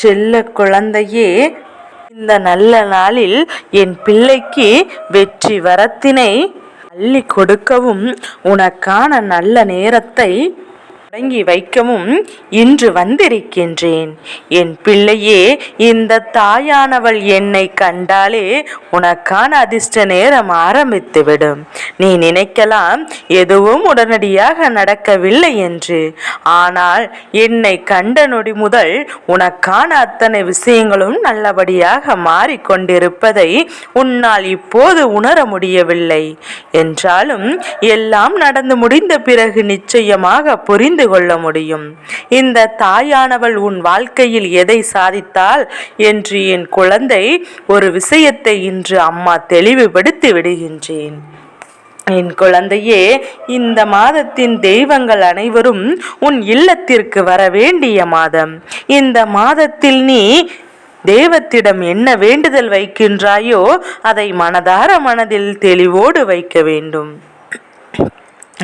செல்ல குழந்தையே இந்த நல்ல நாளில் என் பிள்ளைக்கு வெற்றி வரத்தினை அள்ளி கொடுக்கவும் உனக்கான நல்ல நேரத்தை தொடங்கி வைக்கவும் இன்று வந்திருக்கின்றேன். என் பிள்ளையே இந்த தாயானவள் என்னை கண்டாலே உனக்கான அதிர்ஷ்ட நேரம் ஆரம்பித்துவிடும். நீ நினைக்கலாம் எதுவும் உடனடியாக நடக்கவில்லை என்று. ஆனால் என்னை கண்ட நொடி முதல் உனக்கான அத்தனை விஷயங்களும் நல்லபடியாக மாறிக்கொண்டிருப்பதை உன்னால் இப்போது உணர முடியவில்லை. என்றாலும் எல்லாம் நடந்து முடிந்த பிறகு நிச்சயமாக புரிந்து கொள்ள முடியும். இந்த தாயானவள் உன் வாழ்க்கையில் எதை சாதித்தாள் என்று என் குழந்தை ஒரு விஷயத்தை இன்று அம்மா தெளிவுபடுத்தி விடுகின்றேன். என் குழந்தையே இந்த மாதத்தின் தெய்வங்கள் அனைவரும் உன் இல்லத்திற்கு வர வேண்டிய மாதம். இந்த மாதத்தில் நீ தெய்வத்திடம் என்ன வேண்டுதல் வைக்கின்றாயோ அதை மனதார மனதில் தெளிவோடு வைக்க வேண்டும்.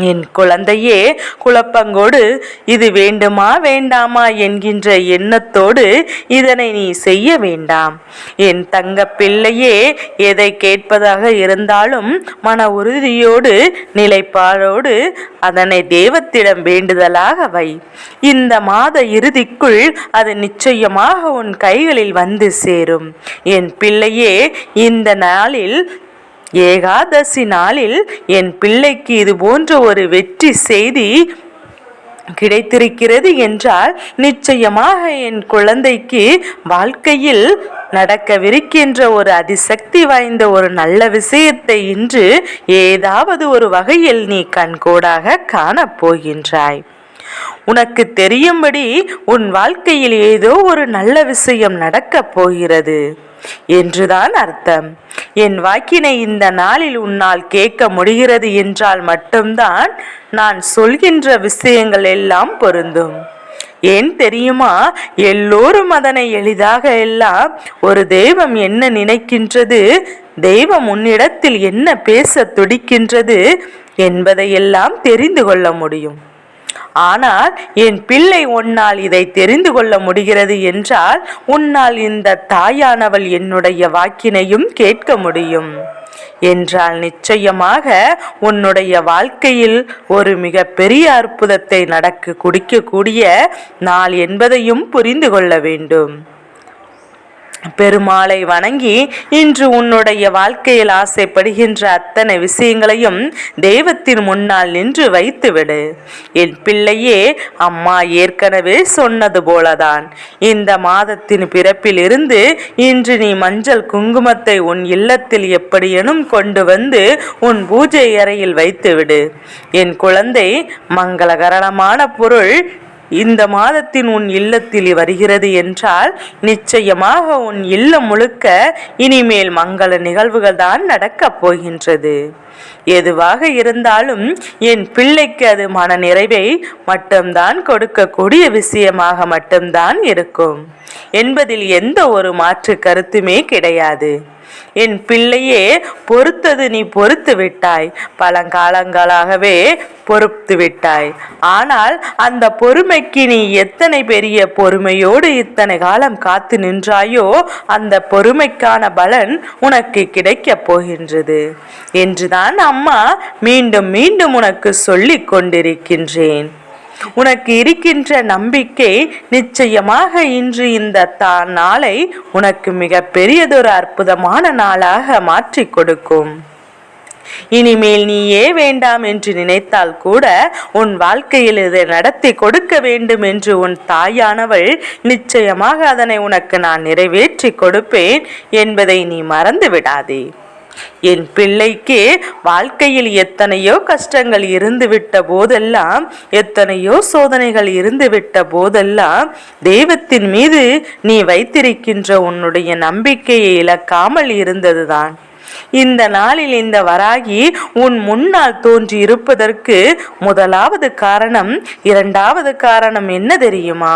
என் குழந்தையே குழப்பங்கோடு இது வேண்டுமா வேண்டாமா என்கின்ற எண்ணத்தோடு இதனை நீ செய்ய வேண்டாம். என் தங்க பிள்ளையே எதை கேட்பதாக இருந்தாலும் மன உறுதியோடு நிலைப்பாடோடு அதனை தெய்வத்திடம் வேண்டுதலாக வை. இந்த மாத இறுதிக்குள் அது நிச்சயமாக உன் கைகளில் வந்து சேரும். என் பிள்ளையே இந்த நாளில் ஏகாதசி நாளில் என் பிள்ளைக்கு இது போன்ற ஒரு வெற்றி செய்தி கிடைத்திருக்கிறது என்றால் நிச்சயமாக என் குழந்தைக்கு வாழ்க்கையில் நடக்கவிருக்கின்ற ஒரு அதிசக்தி வாய்ந்த ஒரு நல்ல விஷயத்தை இன்று ஏதாவது ஒரு வகையில் நீ கண்கூடாக காணப்போகின்றாய். உனக்கு தெரியும்படி உன் வாழ்க்கையில் ஏதோ ஒரு நல்ல விஷயம் நடக்கப் போகிறது என்றுதான் அர்த்தம். என் வாக்கினை இந்த நாளில் உன்னால் கேட்க முடிகிறது என்றால் மட்டும்தான் நான் சொல்கின்ற விஷயங்கள் எல்லாம் பொருந்தும். ஏன் தெரியுமா? எல்லோரும் அதனை எளிதாக எல்லாம் ஒரு தெய்வம் என்ன நினைக்கின்றது? தெய்வம் உன்னிடத்தில் என்ன பேச துடிக்கின்றது? என்பதையெல்லாம் தெரிந்து கொள்ள முடியும். ஆனால் என் பிள்ளை உன்னால் இதை தெரிந்து கொள்ள முடிகிறது என்றால் உன்னால் இந்த தாயானவள் என்னுடைய வாக்கினையும் கேட்க முடியும். என்றால் நிச்சயமாக உன்னுடைய வாழ்க்கையில் ஒரு மிக பெரிய அற்புதத்தை நடக்க குடிக்கக்கூடிய நாள் என்பதையும் புரிந்து கொள்ள வேண்டும். பெருமாளை வணங்கி இன்று உன்னுடைய வாழ்க்கையில் ஆசைப்படுகின்ற அத்தனை விஷயங்களையும் தெய்வத்தின் முன்னால் நின்று வைத்துவிடு. என் பிள்ளையே அம்மா ஏற்கனவே சொன்னது போலதான். இந்த மாதத்தின் பிறப்பிலிருந்து இன்று நீ மஞ்சள் குங்குமத்தை உன் இல்லத்தில் எப்படியெனும் கொண்டு வந்து உன் பூஜை அறையில் வைத்துவிடு. என் குழந்தை மங்களகரணமான பொருள் இந்த மாதத்தின் உன் இல்லத்தில் வருகிறது என்றால் நிச்சயமாக உன் இல்லம் முழுக்க இனிமேல் மங்கள நிகழ்வுகள் தான் நடக்கப் போகின்றது. எதுவாக இருந்தாலும் என் பிள்ளைக்கு அது மன நிறைவை மட்டும்தான் கொடுக்கக்கூடிய விஷயமாக மட்டும்தான் இருக்கும். என்பதில் எந்த ஒரு மாற்று கருத்துமே கிடையாது. என் பிள்ளையே பொறுத்தது நீ பொறுத்து விட்டாய். பழங்காலங்களாகவே பொறுத்து விட்டாய். ஆனால் அந்த பொறுமைக்கு நீ எத்தனை பெரிய பொறுமையோடு இத்தனை காலம் காத்து நின்றாயோ அந்த பொறுமைக்கான பலன் உனக்கு கிடைக்கப் போகின்றது. என்றுதான் நான் அம்மா மீண்டும் மீண்டும் உனக்கு சொல்லிக் கொண்டிருக்கின்றேன் உனக்கு இருக்கின்ற நம்பிக்கை நிச்சயமாக இன்று இந்த தா நாளை உனக்கு மிக பெரியதொரு அற்புதமான நாளாக மாற்றி கொடுக்கும். இனிமேல் நீயே வேண்டாம் என்று நினைத்தால் கூட உன் வாழ்க்கையில் இதை நடத்தி கொடுக்க வேண்டும் என்று உன் தாயானவள் நிச்சயமாக அதனை உனக்கு நான் நிறைவேற்றி கொடுப்பேன் என்பதை நீ மறந்து விடாதே என் பிள்ளைக்கு வாழ்க்கையில் எத்தனையோ கஷ்டங்கள் இருந்துவிட்ட போதெல்லாம் எத்தனையோ சோதனைகள் இருந்துவிட்ட போதெல்லாம் தெய்வத்தின் மீது நீ வைத்திருக்கின்ற உன்னுடைய நம்பிக்கையை இழக்காமல் இருந்ததுதான். இந்த நாளில் இந்த வராகி உன் முன்னால் தோன்றி இருப்பதற்கு முதலாவது காரணம் இரண்டாவது காரணம் என்ன தெரியுமா?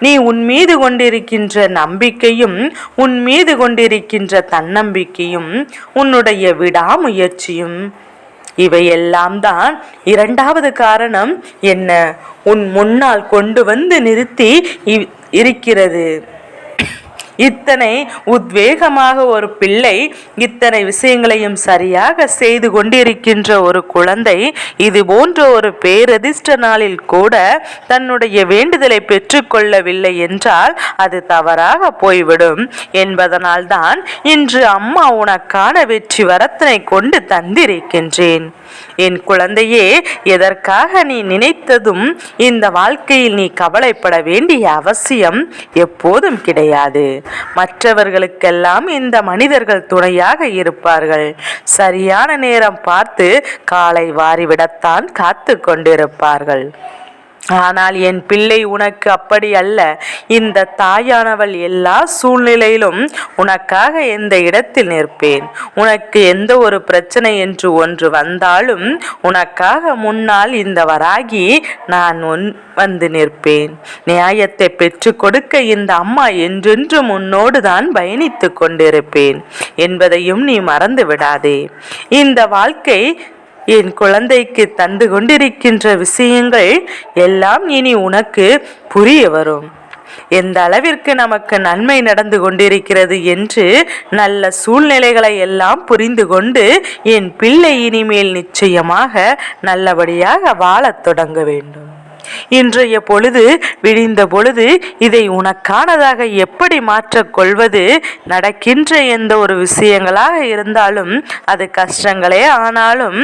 நீ உன் மீது கொண்டிருக்கின்ற நம்பிக்கையும் உன் மீது கொண்டிருக்கின்ற தன்னம்பிக்கையும் உன்னுடைய விடாமுயற்சியும். இவையெல்லாம் தான் இரண்டாவது காரணம் என்ன? உன் முன்னால் கொண்டு வந்து நிறுத்தி இருக்கிறது. இத்தனை உத்வேகமாக ஒரு பிள்ளை இத்தனை விஷயங்களையும் சரியாக செய்து கொண்டிருக்கின்ற ஒரு குழந்தை இது போன்ற ஒரு பேரதிர்ஷ்ட நாளில் கூட தன்னுடைய வேண்டுதலை பெற்றுக்கொள்ளவில்லை என்றால் அது தவறாக போய்விடும். என்பதனால்தான் இன்று அம்மா உனக்கான வெற்றி வரத்தினை கொண்டு தந்திருக்கின்றேன். என் குழந்தையே எதற்காக நீ நினைத்ததும் இந்த வாழ்க்கையில் நீ கவலைப்பட வேண்டிய அவசியம் எப்போதும் கிடையாது. மற்றவர்களுக்கெல்லாம் இந்த மனிதர்கள் துணையாக இருப்பார்கள். சரியான நேரம் பார்த்து காலை வாரிவிடத்தான் காத்து கொண்டிருப்பார்கள். ஆனால் என் பிள்ளை உனக்கு அப்படி அல்ல. இந்த தாயானவள் எல்லா சூழ்நிலையிலும் உனக்காக எந்த இடத்தில் நிற்பேன்? உனக்கு எந்த ஒரு பிரச்சனை என்று ஒன்று வந்தாலும் உனக்காக முன்னால் இந்த வராகி நான் உன் வந்து நிற்பேன். நியாயத்தை பெற்று கொடுக்க இந்த அம்மா என்றென்றும் உன்னோடு தான் பயணித்து கொண்டிருப்பேன் என்பதையும் நீ மறந்து விடாதே. இந்த வாழ்க்கை என் குழந்தைக்கு தந்து கொண்டிருக்கின்ற விஷயங்கள் எல்லாம் இனி உனக்கு புரிய வரும். எந்த அளவிற்கு நமக்கு நன்மை நடந்து கொண்டிருக்கிறது என்று நல்ல சூழ்நிலைகளை எல்லாம் புரிந்து கொண்டு என் பிள்ளை இனிமேல் நிச்சயமாக நல்லபடியாக வாழத் தொடங்க வேண்டும். இன்றைய பொழுது விடிந்த பொழுது இதை உனக்கானதாக எப்படி மாற்றக் கொள்வது? நடக்கின்ற எந்த ஒரு விஷயங்களாக இருந்தாலும் அது கஷ்டங்களே ஆனாலும்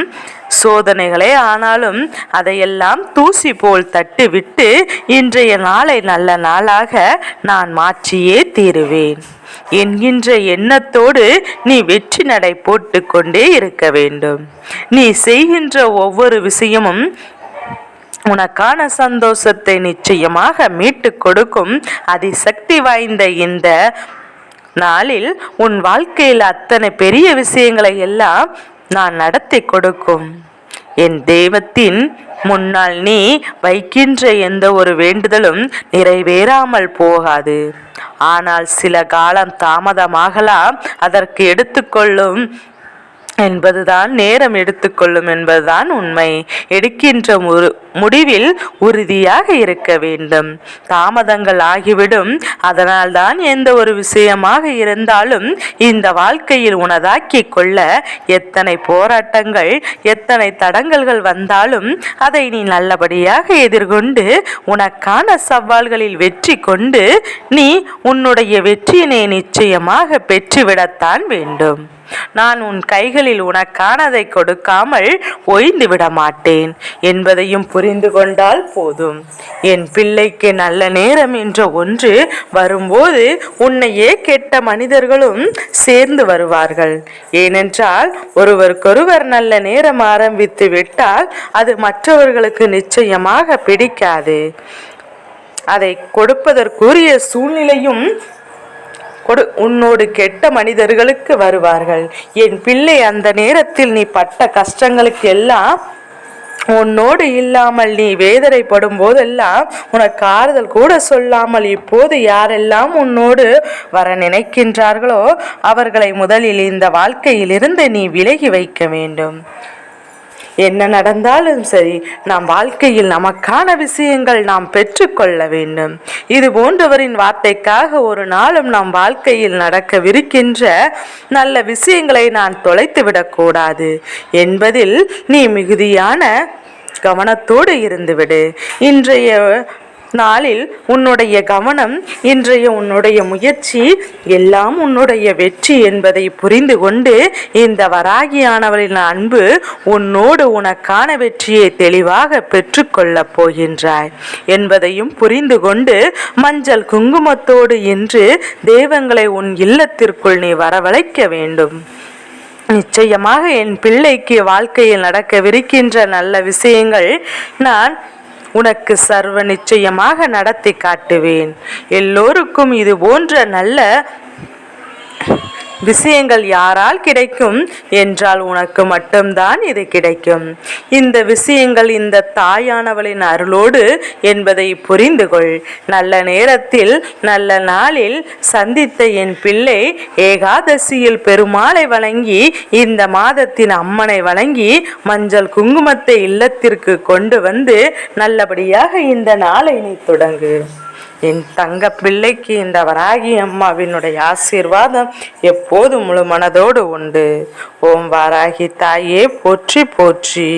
சோதனைகளே ஆனாலும் அதையெல்லாம் தூசி போல் தட்டு விட்டு இன்றைய நாளை நல்ல நாளாக நான் மாற்றியே தீருவேன். என்கின்ற எண்ணத்தோடு நீ வெற்றி நடை போட்டு கொண்டே இருக்க வேண்டும். நீ செய்கின்ற ஒவ்வொரு விஷயமும் உனக்கான சந்தோஷத்தை நிச்சயமாக மீட்டு கொடுக்கும் அதிசக்தி வாய்ந்த இந்த நாளில் உன் வாழ்க்கையில் அத்தனை பெரிய விஷயங்களை எல்லாம் நான் நடத்தி கொடுக்கும். என் தெய்வத்தின் முன்னால் நீ வைக்கின்ற எந்த ஒரு வேண்டுதலும் நிறைவேறாமல் போகாது. ஆனால் சில காலம் தாமதமாகலாம் அதற்கு எடுத்துக்கொள்ளும் என்பதுதான் நேரம் எடுத்துக்கொள்ளும் என்பதுதான் உண்மை. எடுக்கின்ற ஒரு முடிவில் உறுதியாக இருக்க வேண்டும். தாமதங்கள் ஆகிவிடும். அதனால்தான் எந்த ஒரு விஷயமாக இருந்தாலும் இந்த வாழ்க்கையில் உனதாக்கி கொள்ள எத்தனை போராட்டங்கள் எத்தனை தடங்கல்கள் வந்தாலும் அதை நீ நல்லபடியாக எதிர்கொண்டு உனக்கான சவால்களில் வெற்றி கொண்டு நீ உன்னுடைய வெற்றியினை நிச்சயமாக பெற்றுவிடத்தான் வேண்டும். நான் உன் கைகளில் உனக்கானதை கொடுக்காமல் ஒய்ந்து விட மாட்டேன் என்பதையும் புரிந்து கொண்டால் போதும். என் பிள்ளைக்கு நல்ல நேரம் என்ற ஒன்று வரும்போது உன்னையே கெட்ட மனிதர்களும் சேர்ந்து வருவார்கள். ஏனென்றால் ஒருவருக்கொருவர் நல்ல நேரம் ஆரம்பித்து விட்டால் அது மற்றவர்களுக்கு நிச்சயமாக பிடிக்காது. அதை கொடுப்பதற்குரிய சூழ்நிலையும் கொடு உன்னோடு கெட்ட மனிதர்களுக்கு வருவார்கள். என் பிள்ளை அந்த நேரத்தில் நீ பட்ட கஷ்டங்களுக்கு எல்லாம் உன்னோடு இல்லாமல் நீ வேதனைப்படும் போதெல்லாம் உனக்கு ஆறுதல் கூட சொல்லாமல் இப்போது யாரெல்லாம் உன்னோடு வர நினைக்கின்றார்களோ அவர்களை முதலில் இந்த வாழ்க்கையிலிருந்து நீ விலகி வைக்க வேண்டும். என்ன நடந்தாலும் சரி நாம் வாழ்க்கையில் நமக்கான விஷயங்கள் நாம் பெற்றுக்கொள்ள வேண்டும். இது போன்றவரின் வார்த்தைக்காக ஒரு நாளும் நாம் வாழ்க்கையில் நடக்கவிருக்கின்ற நல்ல விஷயங்களை நான் தொலைத்து விடக்கூடாது என்பதில் நீ மிகுதியான கவனத்தோடு இருந்துவிடு. இன்றைய நாளில் உன்னுடைய கவனம் இன்றைய உன்னுடைய முயற்சி எல்லாம் உன்னுடைய வெற்றி என்பதை புரிந்து கொண்டு இந்த வராகியானவரின் அன்பு உன்னோடு உனக்கான வெற்றியை தெளிவாக பெற்றுக்கொள்ளப் போகின்றாய் என்பதையும் புரிந்து கொண்டு மஞ்சள் குங்குமத்தோடு இன்று தெய்வங்களை உன் இல்லத்திற்குள் நீ வரவழைக்க வேண்டும். நிச்சயமாக என் பிள்ளைக்கு வாழ்க்கையில் நடக்கவிருக்கின்ற நல்ல விஷயங்கள் நான் உனக்கு சர்வ நிச்சயமாக நடத்தி காட்டுவேன். எல்லோருக்கும் இது போன்ற நல்ல விஷயங்கள் யாரால் கிடைக்கும் என்றால் உனக்கு மட்டும்தான் இது கிடைக்கும். இந்த விஷயங்கள் இந்த தாயானவளின் அருளோடு என்பதை புரிந்து கொள். நல்ல நேரத்தில் நல்ல நாளில் சந்தித்த என் பிள்ளை ஏகாதசியில் பெருமாளை வழங்கி இந்த மாதத்தின் அம்மனை வழங்கி மஞ்சள் குங்குமத்தை இல்லத்திற்கு கொண்டு வந்து நல்லபடியாக இந்த நாளை நீ தொடங்கு. என் தங்க பிள்ளைக்கு இந்த வராகி அம்மாவினுடைய ஆசீர்வாதம் எப்போதும் முழு மனதோடு உண்டு. ஓம் வாராகி தாயே போற்றி போற்றி.